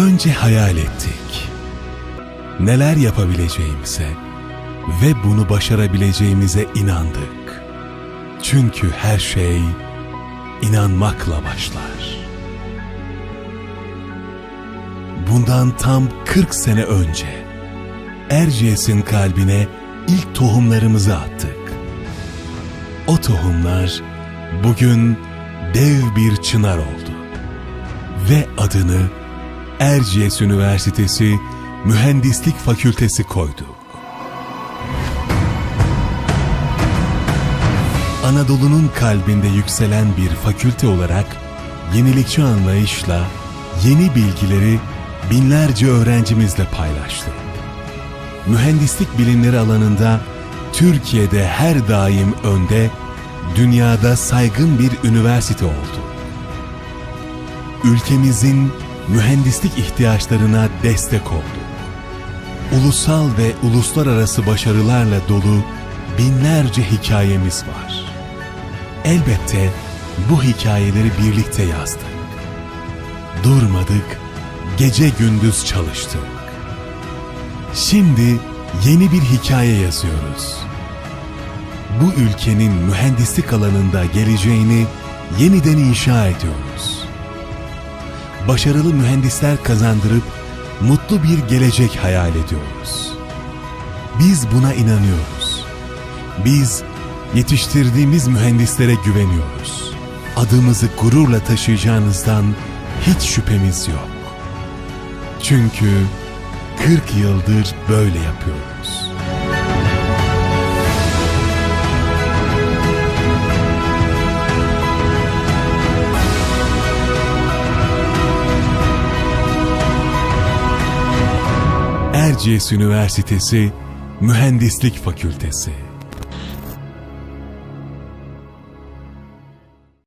Önce hayal ettik. Neler yapabileceğimize ve bunu başarabileceğimize inandık. Çünkü her şey inanmakla başlar. Bundan tam 40 sene önce Erciyes'in kalbine ilk tohumlarımızı attık. O tohumlar bugün dev bir çınar oldu ve adını Erciyes Üniversitesi Mühendislik Fakültesi koydu. Anadolu'nun kalbinde yükselen bir fakülte olarak yenilikçi anlayışla yeni bilgileri binlerce öğrencimizle paylaştı. Mühendislik bilimleri alanında Türkiye'de her daim önde, dünyada saygın bir üniversite oldu. Ülkemizin mühendislik ihtiyaçlarına destek oldu. Ulusal ve uluslararası başarılarla dolu binlerce hikayemiz var. Elbette bu hikayeleri birlikte yazdık. Durmadık, gece gündüz çalıştık. Şimdi yeni bir hikaye yazıyoruz. Bu ülkenin mühendislik alanında geleceğini yeniden inşa ediyoruz. Başarılı mühendisler kazandırıp mutlu bir gelecek hayal ediyoruz. Biz buna inanıyoruz. Biz yetiştirdiğimiz mühendislere güveniyoruz. Adımızı gururla taşıyacağınızdan hiç şüphemiz yok. Çünkü 40 yıldır böyle yapıyoruz. Erciyes Üniversitesi Mühendislik Fakültesi